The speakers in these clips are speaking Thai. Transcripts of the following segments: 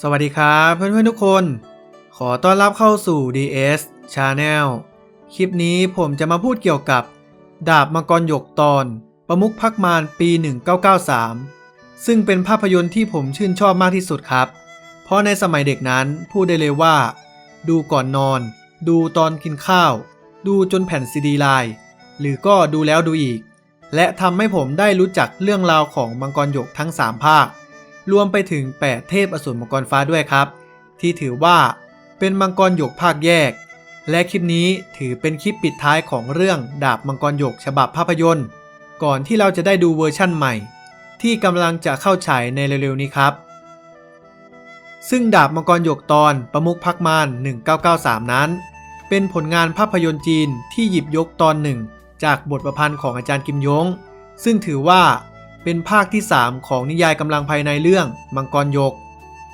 สวัสดีครับเพื่อนๆทุกคน ขอต้อนรับเข้าสู่ DS Channel คลิปนี้ผมจะมาพูดเกี่ยวกับ ดาบมังกรหยกตอน ประมุขพักมารปี 1993 ซึ่งเป็นภาพยนตร์ที่ผมชื่นชอบมากที่สุดครับ เพราะในสมัยเด็กนั้นพูดได้เลยว่า ดูก่อนนอน ดูตอนกินข้าว ดูจนแผ่นซีดีลายหรือก็ดูแล้วดูอีก และทำให้ผมได้รู้จักเรื่องราวของมังกรหยกทั้ง 3 ภาค รวมไปถึง 8 เทพอสูรมังกรฟ้าด้วยครับ ที่ถือว่าเป็นมังกรหยกภาคแยก และคลิปนี้ถือเป็นคลิปปิดท้ายของเรื่องดาบมังกรหยกฉบับภาพยนตร์ ก่อนที่เราจะได้ดูเวอร์ชั่นใหม่ ที่กำลังจะเข้าฉายในเร็วๆนี้ครับ ซึ่งดาบมังกรหยกตอนประมุขพักมาร1993 นั้น เป็นผลงานภาพยนตร์จีนที่หยิบยกตอนหนึ่งจากบทประพันธ์ของอาจารย์กิมยง ซึ่งถือว่า เป็นภาคที่ 3 ของนิยายกำลังภายในเรื่องมังกรยก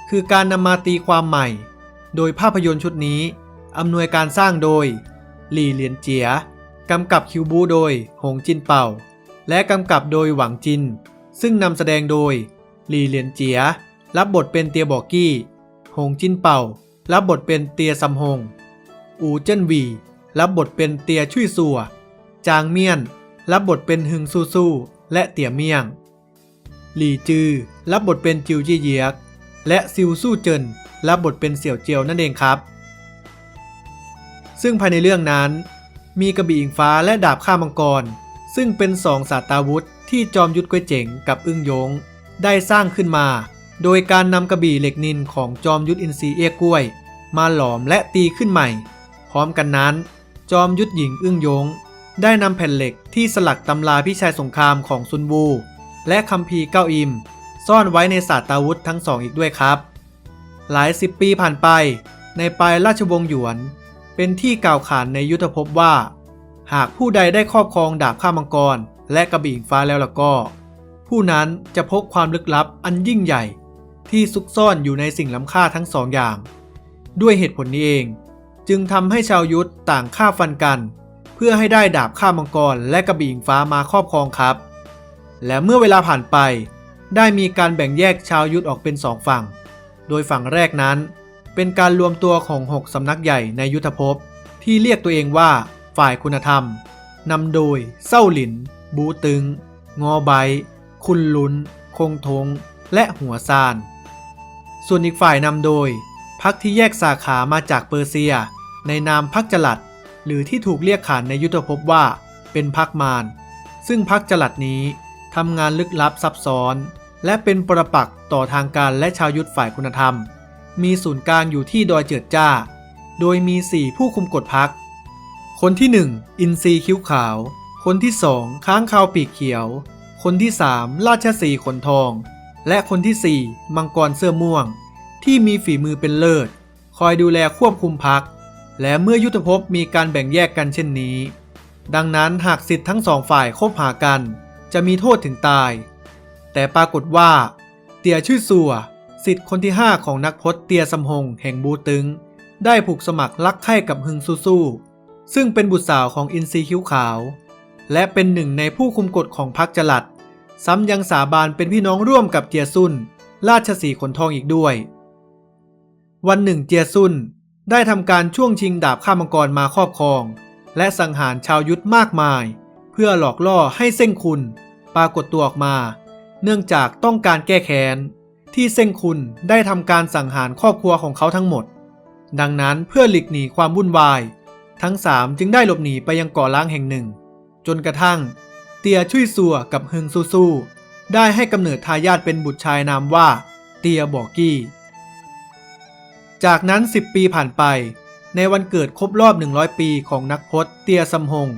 คือการนำมาตีความใหม่ โดยภาพยนตร์ชุดนี้อำนวยการสร้างโดย หลี่เหลียนเจียกำกับคิวบูโดย หงจินเป่า และกำกับโดยหวังจิน ซึ่งนำแสดงโดย หลี่เหลียนเจีย รับบทเป็นเตียบอกกี้ หงจินเป่า รับบทเป็นเตียซัมฮง อูเจิ้นวี รับบทเป็นเตียชุยซัว จางเมียน รับบทเป็นฮึงซูซูและเตี่ยเมี่ยง หลี่จือ รับบทเป็นจิวจี้เยียก และซิวสู้เจิน รับบทเป็นเสี่ยวเจียวนั่นเองครับ ซึ่งภายในเรื่องนั้น มีกระบี่อิงฟ้าและดาบข้ามังกร ซึ่งเป็นสองศาสตราวุธที่จอมยุทธกวยเจ๋งกับอึ้งยง ได้สร้างขึ้นมา โดยการนำกระบี่เหล็กนินของจอมยุทธอินทรีเอียกล้วย มาหลอมและตีขึ้นใหม่ พร้อมกันนั้น จอมยุทธหญิงอึ้งยงได้นำแผ่นเหล็กที่สลักตำราพิชัยสงครามของซุนวู และคัมภีร์เก้าอิม ซ่อนไว้ในศาสตราวุธทั้งสองอีกด้วยครับ หลายสิบปีผ่านไป ในปลายราชวงศ์หยวน เป็นที่กล่าวขานในยุทธภพว่า หากผู้ใดได้ครอบครองดาบข้ามังกร และกระบี่อิงฟ้าแล้วล่ะก็ ผู้นั้นจะพบความลึกลับอันยิ่งใหญ่ ที่ซุกซ่อนอยู่ในสิ่งล้ำค่าทั้งสองอย่าง ด้วยเหตุผลนี้เอง จึงทำให้ชาวยุทธต่างฆ่าฟันกัน เพื่อให้ได้ดาบข้ามังกรและกระบี่อิงฟ้ามาครอบครองครับ และเมื่อเวลาผ่านไป ได้มีการแบ่งแยกชาวยุทธออกเป็นสองฝั่ง โดยฝั่งแรกนั้น เป็นการรวมตัวของ6สำนักใหญ่ในยุทธภพ ที่เรียกตัวเองว่า ฝ่ายคุณธรรมนำโดยเศร้าหลิน บูตึง งอไบคุณลุน คงทง และหัวซาน ส่วนอีกฝ่ายนำโดยพักที่แยกสาขามาจากเปอร์เซีย ในนามพักจลัด หรือที่ถูกเรียกขานในยุทธภพว่า เป็นพักมารซึ่งพักจลัดนี้ ทำงานลึกลับซับซ้อน และเป็นปรปักษ์ต่อทางการและชาวยุทธฝ่ายคุณธรรม มีศูนย์กลางอยู่ที่ดอยเจิดจ้า โดยมี 4 ผู้คุมกฎพัก คนที่ 1 อินทรีคิ้วขาว คนที่ 2 ค้างคาวปีกเขียว คนที่ 3 ราชสีขนทอง และคนที่ 4 มังกรเสื้อม่วง ที่มีฝีมือเป็นเลิศ คอยดูแลควบคุมพัก และเมื่อยุทธภพมีการแบ่งแยกกันเช่นนี้ ดังนั้นหากสิทธิ์ทั้งสองฝ่ายคบหากัน จะมีโทษถึงตาย แต่ปรากฏว่า เตียชื่อสัวสิทธิ์คนที่ 5 ของนักพจน์เตียสำหงแห่งบูตึง ได้ผูกสมัครรักใคร่กับฮึงซูซูซึ่งเป็นบุตรสาวของอินซีคิ้วขาว และเป็นหนึ่งในผู้คุมกฎของพรรคจลัด ซ้ำยังสาบานเป็นพี่น้องร่วมกับเจียซุนราชสีขนทองอีกด้วย วันหนึ่งเจียซุนได้ทำการช่วงชิงดาบข้ามังกรมาครอบครอง และสังหารชาวยุทธมากมาย พื่อหลอกล่อให้เส้งคุณปรากฏตัวออกมา เนื่องจากต้องการแก้แค้นที่เส้งคุณได้ทำการสังหารครอบครัวของเขาทั้งหมด ดังนั้นเพื่อหลีกหนีความวุ่นวาย ทั้งสามจึงได้หลบหนีไปยังเกาะล้างแห่งหนึ่ง จนกระทั่ง เตียชุยซัวกับเฮงซูซูได้ให้กำเนิดทายาทเป็นบุตรชายนามว่า เตียบอกกี้ จากนั้น 10 ปีผ่านไป ในวันเกิดครบรอบ 100 ปีของนักพจน์เตียซัมฮง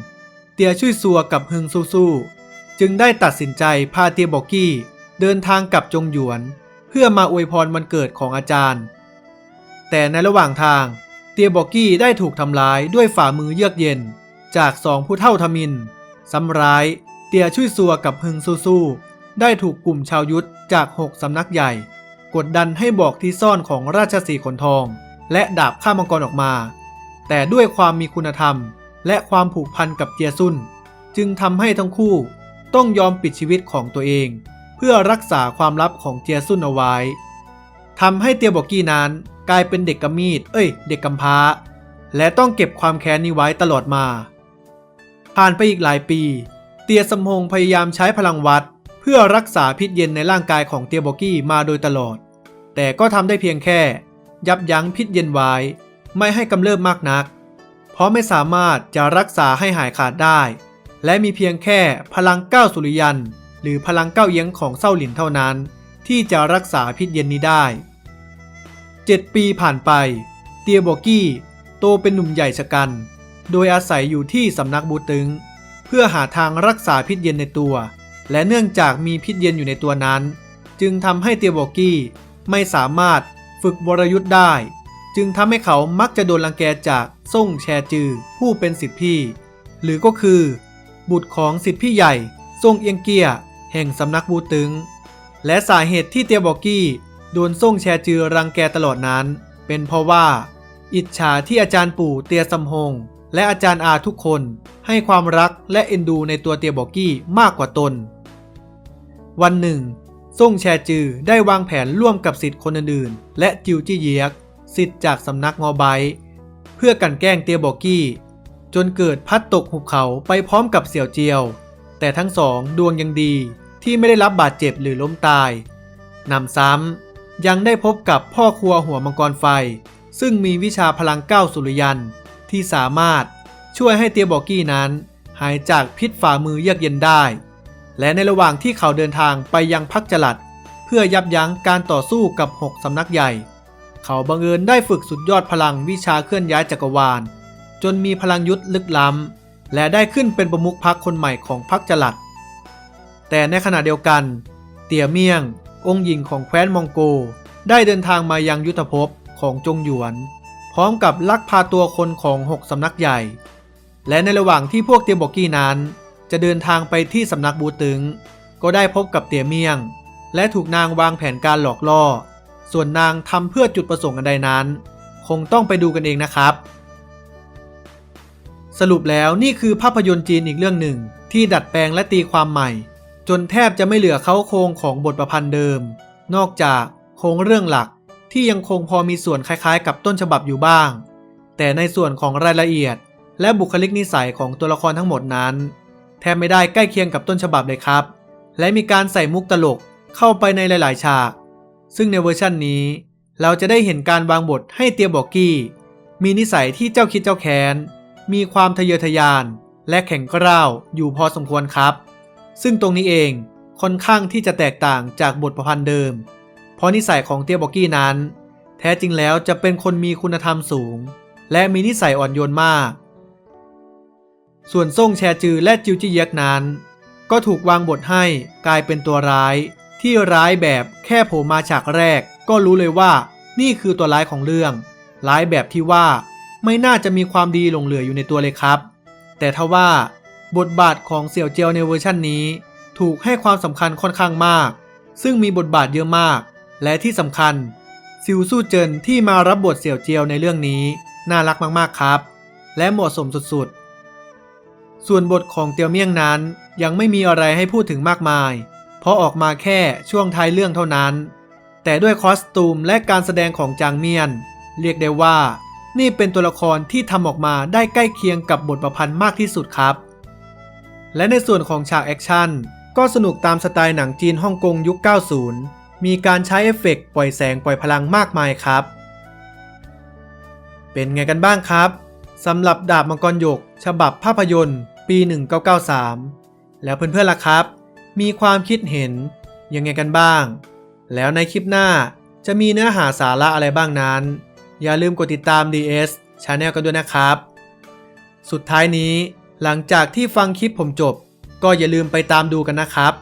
เตียชุยซัวกับฮึงซูซูจึงได้ตัดสินใจพาเตียบอกกี้เดินทางกลับจงหยวน เพื่อมาอวยพรวันเกิดของอาจารย์ แต่ในระหว่างทางเตียบอกกี้ได้ถูกทำร้ายด้วยฝ่ามือเยือกเย็น จากสองผู้เท่าทมินซ้ำร้ายเตียชุยซัวกับฮึงซูซูได้ถูกกลุ่มชาวยุทธจากหกสำนักใหญ่ กดดันให้บอกที่ซ่อนของราชสีขนทอง และดาบข้ามังกรออกมา แต่ด้วยความมีคุณธรรม และความผูกพันกับเจียซุน จึงทำให้ทั้งคู่ต้องยอมปิดชีวิตของตัวเอง เพื่อรักษาความลับของเจียซุนเอาไว้ทำให้เตียบอกกี้นั้นกลายเป็นเด็กกำมีด เอ้ย เด็กกำพร้า และต้องเก็บความแค้นนี้ไว้ตลอดมา ผ่านไปอีกหลายปี เตียสมพงพยายามใช้พลังวัด เพื่อรักษาพิษเย็นในร่างกายของเตียบอกกี้มาโดยตลอด แต่ก็ทำได้เพียงแค่ ยับยั้งพิษเย็นไว้ ไม่ให้กำเริบมากนัก ราะไม่สามารถจะรักษาให้หายขาดได้ และมีเพียงแค่พลังเก้าสุริยัน หรือพลังเก้าเอียงของเศร้าหลินเท่านั้น ที่จะรักษาพิษเย็นนี้ได้ 7 ปีผ่านไป เตียบอกี้โตเป็นหนุ่มใหญ่ชะกัน โดยอาศัยอยู่ที่สำนักบูตึง เพื่อหาทางรักษาพิษเย็นในตัว และเนื่องจากมีพิษเย็นอยู่ในตัวนั้น จึงทำให้เตียบอกกี้ไม่สามารถฝึกวรยุทธ์ได้ จึงทำให้เขามักจะโดนรังแกจากส่งแชจือ ผู้เป็นสิทธิพี่ หรือก็คือ บุตรของสิทธิพี่ใหญ่ส่งเอียงเกียแห่งสำนักบูตึง และสาเหตุที่เตียบอกกี้โดนส่งแชจือรังแกตลอดนั้น เป็นเพราะว่า อิจฉาที่อาจารย์ปู่เตียสำฮงและอาจารย์อาทุกคนให้ความรักและเอ็นดูในตัวเตียบอกกี้มากกว่าตน วันหนึ่งส่งแชจือได้วางแผนร่วมกับสิทธิ์คนอื่นๆและจิวจี้เยียก สิทธิ์จากสำนักงอไบเพื่อกันแกล้งเตียบอกกี้ จนเกิดพัดตกหุบเขาไปพร้อมกับเสี่ยวเจียว แต่ทั้งสองดวงยังดีที่ไม่ได้รับบาดเจ็บหรือล้มตายนำซ้ำยังได้พบกับพ่อครัวหัวมังกรไฟ ซึ่งมีวิชาพลังเก้าสุริยันที่สามารถช่วยให้เตียบอกกี้นั้น หายจากพิษฝ่ามือเยือกเย็นได้ และในระหว่างที่เขาเดินทางไปยังพักจลัด เพื่อยับยั้งการต่อสู้กับหกสำนักใหญ่ เขาบังเอิญได้ฝึกสุดยอดพลังวิชาเคลื่อนย้ายจักรวาล จนมีพลังยุทธลึกล้ำ และได้ขึ้นเป็นประมุขพักคนใหม่ของพักจลัด แต่ในขณะเดียวกัน เตี่ยเมียง องค์หญิงของแคว้นมองโก ได้เดินทางมายังยุทธภพของจงหยวน พร้อมกับลักพาตัวคนของหกสำนักใหญ่ และในระหว่างที่พวกเตียบอกกี้นั้น จะเดินทางไปที่สำนักบูตึง ก็ได้พบกับเตี่ยเมียง และถูกนางวางแผนการหลอกล่อ ส่วนนางทำเพื่อจุดประสงค์อันใดนั้น คงต้องไปดูกันเองนะครับ สรุปแล้วนี่คือภาพยนตร์จีนอีกเรื่องหนึ่ง ที่ดัดแปลงและตีความใหม่ จนแทบจะไม่เหลือเขาโครงของบทประพันธ์เดิม นอกจากโครงเรื่องหลักที่ยังคงพอมีส่วนคล้ายๆ กับต้นฉบับอยู่บ้าง แต่ในส่วนของรายละเอียด และบุคลิกนิสัยของตัวละครทั้งหมดนั้นแทบไม่ได้ใกล้เคียงกับต้นฉบับเลยครับ และมีการใส่มุกตลกเข้าไปในหลาย ๆ ฉาก ซึ่งในเวอร์ชันนี้ เราจะได้เห็นการวางบทให้เตียบอกกี้ มีนิสัยที่เจ้าคิดเจ้าแค้น มีความทะเยอทะยาน และแข็งกร้าวอยู่พอสมควรครับ ซึ่งตรงนี้เองค่อนข้างที่จะแตกต่างจากบทประพันธ์เดิม เพราะนิสัยของเตียบอกกี้นั้น แท้จริงแล้วจะเป็นคนมีคุณธรรมสูง และมีนิสัยอ่อนโยนมาก ส่วนซ่งแชจือและจิวจี้เยกนั้น ก็ถูกวางบทให้กลายเป็นตัวร้าย ที่ร้ายแบบแค่โผล่มาฉากแรก ก็รู้เลยว่า นี่คือตัวร้ายของเรื่อง ร้ายแบบที่ว่าไม่น่าจะมีความดีหลงเหลืออยู่ในตัวเลยครับ แต่ทว่า บทบาทของเสี่ยวเจียวในเวอร์ชันนี้ ถูกให้ความสำคัญค่อนข้างมาก ซึ่งมีบทบาทเยอะมาก และที่สำคัญ ซิวสู้เจินที่มารับบทเสี่ยวเจียวในเรื่องนี้น่ารักมากๆครับ และเหมาะสมสุดๆ ส่วนบทของเตียวเมี่ยงนั้นยังไม่มีอะไรให้พูดถึงมากมาย เพราะออกมาแค่ช่วงท้ายเรื่องเท่านั้น แต่ด้วยคอสตูมและการแสดงของจางเมียน เรียกได้ว่า นี่เป็นตัวละครที่ทำออกมาได้ใกล้เคียงกับบทประพันธ์มากที่สุดครับ และในส่วนของฉากแอคชั่นก็สนุกตามสไตล์หนังจีนฮ่องกงยุค 90 มีการใช้เอฟเฟกต์ปล่อยแสงปล่อยพลังมากมายครับ เป็นไงกันบ้างครับสำหรับดาบมังกรหยก ฉบับภาพยนตร์ ปี 1993 แล้วเพื่อนๆล่ะครับ มีความคิดเห็นยังไงกันบ้าง แล้วในคลิปหน้าจะมีเนื้อหาสาระอะไรบ้างนั้น อย่าลืมกดติดตาม DS Channel กันด้วยนะครับ สุดท้ายนี้หลังจากที่ฟังคลิปผมจบ ก็อย่าลืมไปตามดูกันนะครับ